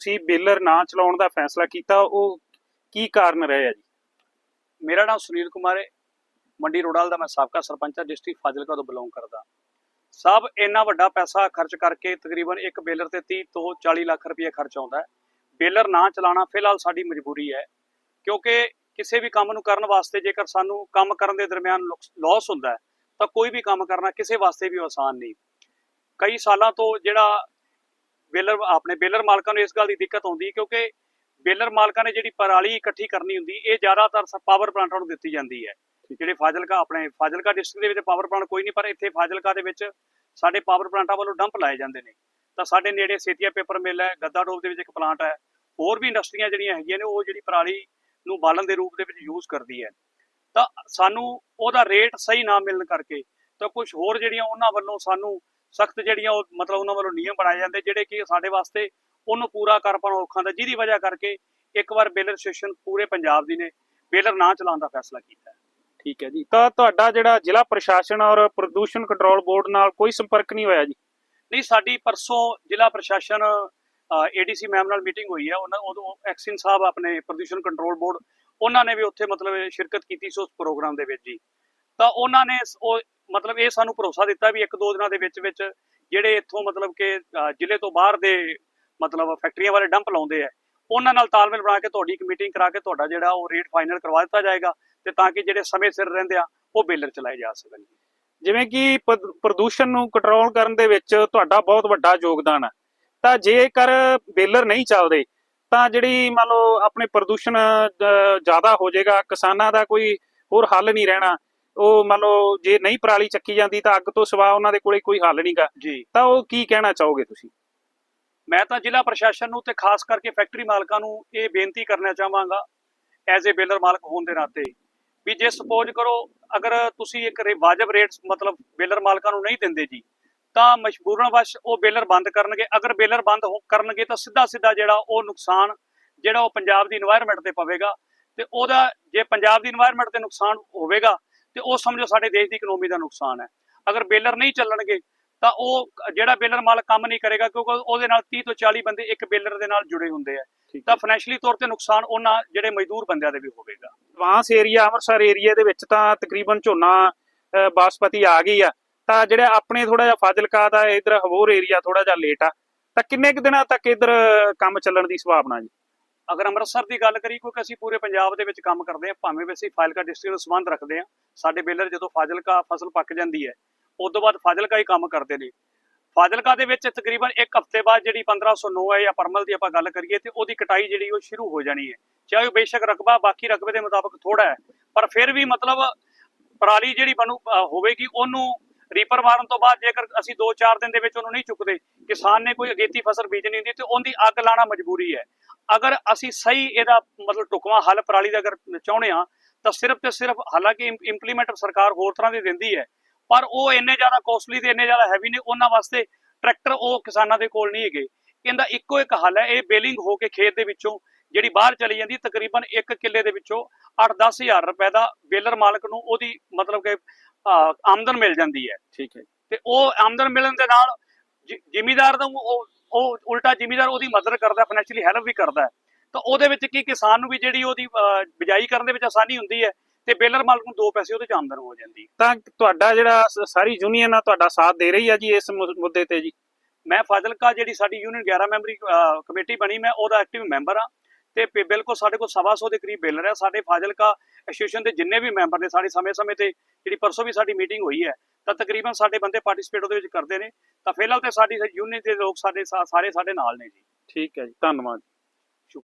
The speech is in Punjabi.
ਤੁਸੀਂ ਬੇਲਰ ਨਾ ਚਲਾਉਣ ਦਾ ਫੈਸਲਾ ਕੀਤਾ, ਉਹ ਕੀ ਕਾਰਨ ਰਹੇ ਆ ਜੀ? ਮੇਰਾ ਨਾਮ ਸੁਨੀਲ ਕੁਮਾਰ ਹੈ। ਮੰਡੀ ਰੋਡਾਲ ਦਾ ਮੈਂ ਸਾਬਕਾ ਸਰਪੰਚ ਹਾਂ, ਡਿਸਟ੍ਰਿਕਟ ਫਾਜ਼ਿਲਕਾ ਤੋਂ ਬਿਲੋਂਗ ਕਰਦਾ ਸਭ ਇੰਨਾ ਵੱਡਾ ਪੈਸਾ ਖਰਚ ਕਰਕੇ ਤਕਰੀਬਨ ਇੱਕ ਬੇਲਰ ਤੇ 30 ਤੋਂ 40 ਲੱਖ ਰੁਪਏ ਖਰਚ ਆਉਂਦਾ ਬੇਲਰ ਨਾ ਚਲਾਉਣਾ ਫਿਲਹਾਲ ਸਾਡੀ ਮਜਬੂਰੀ ਹੈ, ਕਿਉਂਕਿ ਕਿਸੇ ਵੀ ਕੰਮ ਨੂੰ ਕਰਨ ਵਾਸਤੇ ਜੇਕਰ ਸਾਨੂੰ ਕੰਮ ਕਰਨ ਦੇ ਦਰਮਿਆਨ ਲਾਸ ਹੁੰਦਾ ਤਾਂ ਕੋਈ ਵੀ ਕੰਮ ਕਰਨਾ ਕਿਸੇ ਵਾਸਤੇ ਵੀ ਆਸਾਨ ਨਹੀਂ। ਕਈ ਸਾਲਾਂ ਤੋਂ ਜਿਹੜਾ ਬੇਲਰ ਆਪਣੇ ਬੇਲਰ ਮਾਲਕਾਂ ਨੂੰ ਇਸ ਗੱਲ ਦੀ ਦਿੱਕਤ ਆਉਂਦੀ ਕਿਉਂਕਿ ਬੇਲਰ ਮਾਲਕਾਂ ਨੇ ਜਿਹੜੀ ਪਰਾਲੀ ਇਕੱਠੀ ਕਰਨੀ ਹੁੰਦੀ ਇਹ ਜ਼ਿਆਦਾਤਰ ਪਾਵਰ ਪਲਾਂਟਾਂ ਨੂੰ ਦਿੱਤੀ ਜਾਂਦੀ ਹੈ। ਜਿਹੜੇ ਫਾਜ਼ਿਲਕਾ ਆਪਣੇ ਫਾਜ਼ਿਲਕਾ ਡਿਸਟ੍ਰਿਕਟ ਦੇ ਵਿੱਚ ਪਾਵਰ ਪਲਾਂਟ ਕੋਈ ਨਹੀਂ ਪਰ ਇੱਥੇ ਫਾਜ਼ਿਲਕਾ ਦੇ ਵਿੱਚ ਸਾਡੇ ਪਾਵਰ ਪਲਾਂਟਾਂ ਵੱਲੋਂ ਡੰਪ ਲਾਏ ਜਾਂਦੇ ਨੇ। ਤਾਂ ਸਾਡੇ ਨੇੜੇ ਸੇਤੀਆ ਪੇਪਰ ਮਿਲ ਹੈ ਗੱਦਾ ਡੋਬ ਦੇ ਵਿੱਚ ਇੱਕ ਪਲਾਂਟ ਹੈ ਹੋਰ ਵੀ ਇੰਡਸਟਰੀਆਂ ਜਿਹੜੀਆਂ ਹੈਗੀਆਂ ਨੇ ਉਹ ਜਿਹੜੀ ਪਰਾਲੀ ਨੂੰ ਬਾਲਣ ਦੇ ਰੂਪ ਦੇ ਵਿੱਚ ਯੂਜ਼ ਕਰਦੀ ਹੈ। ਤਾਂ ਸਾਨੂੰ ਉਹਦਾ ਰੇਟ ਸਹੀ ਨਾ ਮਿਲਣ ਕਰਕੇ ਤਾਂ ਕੁਝ ਹੋਰ ਜਿਹੜੀਆਂ ਉਹਨਾਂ ਵੱਲੋਂ ਸਾਨੂੰ ਸਖਤ ਜਿਹੜੀਆਂ ਉਹ ਮਤਲਬ ਉਹਨਾਂ ਵੱਲੋਂ ਨਿਯਮ ਬਣਾਏ ਜਾਂਦੇ ਜਿਹੜੇ ਕਿ ਸਾਡੇ ਵਾਸਤੇ ਉਹਨੂੰ ਪੂਰਾ ਕਰ ਪਾਉਣਾ ਔਖਾ ਦਾ ਜਿਹਦੀ ਵਜ੍ਹਾ ਕਰਕੇ ਇੱਕ ਵਾਰ ਬੇਲਰ ਸਟੇਸ਼ਨ ਪੂਰੇ ਪੰਜਾਬ ਦੀ ਨੇ ਬੇਲਰ ਨਾ ਚਲਾਉਣ ਦਾ ਫੈਸਲਾ ਕੀਤਾ। ਠੀਕ ਹੈ ਜੀ। ਤਾਂ ਤੁਹਾਡਾ ਜਿਹੜਾ ਜ਼ਿਲ੍ਹਾ ਪ੍ਰਸ਼ਾਸਨ ਔਰ ਪ੍ਰਦੂਸ਼ਣ ਕੰਟਰੋਲ ਬੋਰਡ ਨਾਲ ਕੋਈ ਸੰਪਰਕ ਨਹੀਂ ਹੋਇਆ ਜੀ? ਨਹੀਂ ਸਾਡੀ ਪਰਸੋਂ ਜ਼ਿਲ੍ਹਾ ਪ੍ਰਸ਼ਾਸਨ ਏਡੀਸੀ ਮੈਮ ਨਾਲ ਮੀਟਿੰਗ ਹੋਈ ਹੈ। ਉਹਨਾਂ ਉਦੋਂ ਐਕਸਿਨ ਸਾਹਿਬ ਆਪਣੇ ਪ੍ਰਦੂਸ਼ਣ ਕੰਟਰੋਲ ਬੋਰਡ ਉਹਨਾਂ ਨੇ ਵੀ ਉੱਥੇ ਮਤਲਬ ਸ਼ਿਰਕਤ ਕੀਤੀ ਸੀ ਉਸ ਪ੍ਰੋਗਰਾਮ ਦੇ ਵਿੱਚ ਜੀ। ਤਾਂ ਉਹਨਾਂ ਨੇ ਉਹ ਮਤਲਬ ਇਹ ਸਾਨੂੰ ਭਰੋਸਾ ਦਿੱਤਾ ਵੀ ਇੱਕ ਦੋ ਦਿਨਾਂ ਦੇ ਵਿੱਚ ਵਿੱਚ ਜਿਹੜੇ ਇੱਥੋਂ ਮਤਲਬ ਕਿ ਜ਼ਿਲ੍ਹੇ ਤੋਂ ਬਾਹਰ ਦੇ ਮਤਲਬ ਫੈਕਟਰੀਆਂ ਵਾਲੇ ਡੰਪ ਲਾਉਂਦੇ ਆ, ਉਹਨਾਂ ਨਾਲ ਤਾਲਮੇਲ ਬਣਾ ਕੇ ਤੁਹਾਡੀ ਇੱਕ ਮੀਟਿੰਗ ਕਰਾ ਕੇ ਤੁਹਾਡਾ ਜਿਹੜਾ ਉਹ ਰੇਟ ਫਾਈਨਲ ਕਰਵਾ ਦਿੱਤਾ ਜਾਏਗਾ ਤੇ ਤਾਂ ਕਿ ਜਿਹੜੇ ਸਮੇਂ ਸਿਰ ਰਹਿੰਦੇ ਆ, ਉਹ ਬੇਲਰ ਚਲਾਏ ਜਾ ਸਕਣ। ਜਿਵੇਂ ਕਿ ਪ੍ਰਦ- ਪ੍ਰਦੂਸ਼ਣ ਨੂੰ ਕੰਟਰੋਲ ਕਰਨ ਦੇ ਵਿੱਚ ਤੁਹਾਡਾ ਬਹੁਤ ਵੱਡਾ ਯੋਗਦਾਨ ਹੈ ਤਾਂ ਜੇਕਰ ਬੇਲਰ ਨਹੀਂ ਚੱਲਦੇ, ਤਾਂ ਜਿਹੜੀ ਮੰਨ ਲਓ ਆਪਣੇ ਪ੍ਰਦੂਸ਼ਣ ਜ਼ਿਆਦਾ ਹੋ ਜਾਏਗਾ, ਕਿਸਾਨਾਂ ਦਾ ਕੋਈ ਹੋਰ ਹੱਲ ਨਹੀਂ ਰਹਿਣਾ ਉਹ ਮੰਨ ਲਓ ਜੇ ਨਹੀਂ ਪਰਾਲੀ ਚੱਕੀ ਜਾਂਦੀ ਤਾਂ ਅੱਗ ਤੋਂ ਸਿਵਾ ਉਹਨਾਂ ਦੇ ਕੋਲੇ ਕੋਈ ਹੱਲ ਨਹੀਂਗਾ ਤਾਂ ਉਹ ਕੀ ਕਹਿਣਾ ਚਾਹੋਗੇ ਤੁਸੀਂ? ਮੈਂ ਤਾਂ ਜ਼ਿਲ੍ਹਾ ਪ੍ਰਸ਼ਾਸਨ ਨੂੰ ਤੇ ਖਾਸ ਕਰਕੇ ਫੈਕਟਰੀ ਮਾਲਕਾਂ ਨੂੰ ਇਹ ਬੇਨਤੀ ਕਰਨਾ ਚਾਹਾਂਗਾ ਐਜ਼ ਅ ਬੇਲਰ ਮਾਲਕ ਹੋਣ ਦੇ ਨਾਤੇ ਵੀ ਜੇ ਸਪੋਜ਼ ਕਰੋ ਅਗਰ ਤੁਸੀਂ ਇੱਕ ਵਾਜਬ ਰੇਟ ਮਤਲਬ ਬੇਲਰ ਮਾਲਕਾਂ ਨੂੰ ਨਹੀਂ ਦਿੰਦੇ ਜੀ ਤਾਂ ਮਜਬੂਰਨ ਵਸ਼ ਉਹ ਬੇਲਰ ਬੰਦ ਕਰਨਗੇ। ਅਗਰ ਬੇਲਰ ਬੰਦ ਕਰਨਗੇ ਤਾਂ ਸਿੱਧਾ ਸਿੱਧਾ ਜਿਹੜਾ ਉਹ ਨੁਕਸਾਨ ਜਿਹੜਾ ਉਹ ਪੰਜਾਬ ਦੀ এনवायरमेंट ਤੇ ਪਵੇਗਾ ਤੇ ਉਹਦਾ ਜੇ ਪੰਜਾਬ ਦੀ এনवायरमेंट ਤੇ ਨੁਕਸਾਨ ਹੋਵੇਗਾ ਤੇ ਉਹ ਸਮਝੋ ਸਾਡੇ ਦੇਸ਼ ਦੀ ਇਕਨੋਮੀ ਦਾ ਨੁਕਸਾਨ ਹੈ। ਅਗਰ ਬੇਲਰ ਨਹੀਂ ਚੱਲਣਗੇ ਤਾਂ ਉਹ ਜਿਹੜਾ ਬੇਲਰ ਮਾਲਕ ਕੰਮ ਨਹੀਂ ਕਰੇਗਾ ਕਿਉਂਕਿ ਉਹਦੇ ਨਾਲ 30 ਤੋਂ 40 ਬੰਦੇ ਇੱਕ ਬੇਲਰ ਦੇ ਨਾਲ ਜੁੜੇ ਹੁੰਦੇ ਆ। ਤਾਂ ਫਾਈਨੈਂਸ਼ਲੀ ਤੌਰ ਤੇ ਨੁਕਸਾਨ ਉਹਨਾਂ ਜਿਹੜੇ ਮਜ਼ਦੂਰ ਬੰਦਿਆਂ ਦੇ ਵੀ ਹੋਵੇਗਾ। ਐਡਵਾਂਸ ਏਰੀਆ ਅੰਮ੍ਰਿਤਸਰ ਏਰੀਆ ਦੇ ਵਿੱਚ ਤਾਂ ਤਕਰੀਬਨ ਝੋਨਾ ਬਾਸਪਤੀ ਆ ਗਈ ਆ। ਤਾਂ ਜਿਹੜੇ ਆਪਣੇ ਥੋੜਾ ਜਿਹਾ ਫਾਜ਼ਿਲਕਾ ਦਾ ਇਧਰ ਹਵੋਰ ਏਰੀਆ ਥੋੜਾ ਜਿਹਾ ਲੇਟ ਆ। ਤਾਂ ਕਿੰਨੇ ਕੁ ਦਿਨਾਂ ਤੱਕ ਇਧਰ ਕੰਮ ਚੱਲਣ ਦੀ ਸੰਭਾਵਨਾ ਜੀ? ਅਗਰ ਅੰਮ੍ਰਿਤਸਰ ਦੀ ਗੱਲ ਕਰੀ ਕਿਉਂਕਿ ਅਸੀਂ ਪੂਰੇ ਪੰਜਾਬ ਦੇ ਵਿੱਚ ਕੰਮ ਕਰਦੇ ਹਾਂ, ਭਾਵੇਂ ਵੈਸੇ ਫਾਜ਼ਿਲਕਾ ਡਿਸਟ੍ਰਿਕਟ ਨਾਲ ਸੰਬੰਧ ਰੱਖਦੇ ਹਾਂ, ਸਾਡੇ ਬੇਲਰ ਜਦੋਂ ਫਾਜ਼ਿਲਕਾ ਫਸਲ ਪੱਕ ਜਾਂਦੀ ਹੈ, ਉਸ ਤੋਂ ਬਾਅਦ ਫਾਜ਼ਿਲਕਾ ਹੀ ਕੰਮ ਕਰਦੇ ਨੇ। ਫਾਜ਼ਿਲਕਾ ਦੇ ਵਿੱਚ ਤਕਰੀਬਨ ਇੱਕ ਹਫ਼ਤੇ ਬਾਅਦ ਜਿਹੜੀ 1509 ਹੈ, ਜਾਂ ਪਰਮਲ ਦੀ ਆਪਾਂ ਗੱਲ ਕਰੀਏ, ਤੇ ਉਹਦੀ ਕਟਾਈ ਜਿਹੜੀ ਉਹ ਸ਼ੁਰੂ ਹੋ ਜਾਣੀ ਹੈ। ਚਾਹੇ ਉਹ ਬੇਸ਼ੱਕ ਰਕਬਾ ਬਾਕੀ ਰਕਬੇ ਦੇ ਮੁਤਾਬਕ ਥੋੜਾ ਹੈ, ਪਰ ਫਿਰ ਵੀ ਮਤਲਬ ਪਰਾਲੀ ਜਿਹੜੀ ਬਣੂ ਹੋਵੇਗੀ, ਉਹਨੂੰ ਰੀਪਰ ਮਾਰਨ ਤੋਂ ਬਾਅਦ ਜੇਕਰ ਅਸੀਂ 2-4 ਦਿਨ ਦੇ ਵਿੱਚ ਉਹਨੂੰ ਨਹੀਂ ਚੁੱਕਦੇ, ਕਿਸਾਨ ਨੇ ਕੋਈ ਅਗੇਤੀ ਫਸਲ ਬੀਜਣੀ ਹੁੰਦੀ ਤੇ ਉਹਦੀ ਅੱਗ ਲਾਣਾ ਮਜਬੂਰੀ ਹੈ। ਅਗਰ ਅਸੀਂ ਸਹੀ ਇਹਦਾ ਮਤਲਬ ਟੁਕਵਾ ਹੱਲ ਪਰਾਲੀ ਦਾ ਅਗਰ ਚਾਹੁੰਦੇ ਆ ਤਾਂ ਸਿਰਫ ਤੇ ਸਿਰਫ ਹਾਲਾਂਕਿ ਇੰਪਲੀਮੈਂਟ ਸਰਕਾਰ ਹੋਰ ਤਰ੍ਹਾਂ ਦੀ ਦਿੰਦੀ ਹੈ, ਪਰ ਉਹ ਇੰਨੇ ਜ਼ਿਆਦਾ ਕੋਸਟਲੀ ਤੇ ਇੰਨੇ ਜ਼ਿਆਦਾ ਹੈਵੀ ਨੇ, ਉਹਨਾਂ ਵਾਸਤੇ ਟਰੈਕਟਰ ਉਹ ਕਿਸਾਨਾਂ ਦੇ ਕੋਲ ਨਹੀਂ ਹੈਗੇ। ਇਹਦਾ ਇੱਕੋ ਇੱਕ ਹੱਲ ਹੈ, ਇਹ ਬੇਲਿੰਗ ਹੋ ਕੇ ਖੇਤ ਦੇ ਵਿੱਚੋਂ ਜਿਹੜੀ ਬਾਹਰ ਚਲੀ ਜਾਂਦੀ ਤਕਰੀਬਨ 1 ਕਿੱਲੇ ਦੇ ਵਿੱਚੋਂ 8-10 ਹਜ਼ਾਰ ਰੁਪਏ ਦਾ ਬੇਲਰ ਮਾਲਕ ਨੂੰ ਉਹਦੀ ਮਤਲਬ ਕਿ ਆਮਦਨ ਮਿਲ ਜਾਂਦੀ ਹੈ। ਠੀਕ ਹੈ। ਤੇ ਉਹ ਆਮਦਨ ਮਿਲਣ ਦੇ ਨਾਲ ਜ਼ਿਮੀਦਾਰ ਦਾ ਉਹ ਉਹ ਉਲਟਾ ਜ਼ਿਮੀਦਾਰ ਉਹਦੀ ਮਦਦ ਕਰਦਾ ਫਾਈਨੈਂਸ਼ੀਅਲੀ ਹੈਲਪ ਵੀ ਕਰਦਾ। ਤਾਂ ਉਹਦੇ ਵਿੱਚ ਕੀ ਕਿਸਾਨ ਨੂੰ ਵੀ ਜਿਹੜੀ ਉਹਦੀ ਬਿਜਾਈ ਕਰਨ ਦੇ ਵਿੱਚ ਆਸਾਨੀ ਹੁੰਦੀ ਹੈ ਤੇ ਬੇਲਰ ਮਾਲਕ ਨੂੰ ਦੋ ਪੈਸੇ ਉਹਦੇ ਚ ਆਮਦਨ ਹੋ ਜਾਂਦੀ ਤਾਂ ਤੁਹਾਡਾ ਜਿਹੜਾ ਸਾਰੀ ਯੂਨੀਅਨ ਆ ਤੁਹਾਡਾ ਸਾਥ ਦੇ ਰਹੀ ਆ ਜੀ ਇਸ ਮੁੱਦੇ ਤੇ ਜੀ? ਮੈਂ ਫਾਜ਼ਿਲਕਾ ਜਿਹੜੀ ਸਾਡੀ ਯੂਨੀਅਨ 11 ਮੈਂਬਰੀ ਕਮੇਟੀ ਬਣੀ ਮੈਂ ਉਹਦਾ ਐਕਟਿਵ ਮੈਂਬਰ ਆ ਤੇ ਬਿਲਕੁਲ ਸਾਡੇ ਕੋਲ ਸਵਾ ਸੌ ਦੇ ਕਰੀਬ ਬਿੱਲ ਰਿਹਾ। ਸਾਡੇ ਫਾਜ਼ਿਲਕਾ ਐਸੋਸੀਏਸ਼ਨ ਦੇ ਜਿੰਨੇ ਵੀ ਮੈਂਬਰ ਨੇ, ਸਾਡੇ ਸਮੇਂ-ਸਮੇਂ ਤੇ ਜਿਹੜੀ ਪਰਸੋਂ ਵੀ ਸਾਡੀ ਮੀਟਿੰਗ ਹੋਈ ਹੈ, ਤਾਂ ਤਕਰੀਬਨ ਸਾਡੇ ਬੰਦੇ ਪਾਰਟਿਸਿਪੇਟ ਉਹਦੇ ਵਿੱਚ ਕਰਦੇ ਨੇ। ਤਾਂ ਫਿਲਹਾਲ ਤੇ ਸਾਡੀ ਯੂਨੀਅਨ ਦੇ ਲੋਕ ਸਾਡੇ ਸਾਰੇ ਸਾਡੇ ਨਾਲ ਨੇ ਜੀ। ਠੀਕ ਹੈ ਜੀ, ਧੰਨਵਾਦ।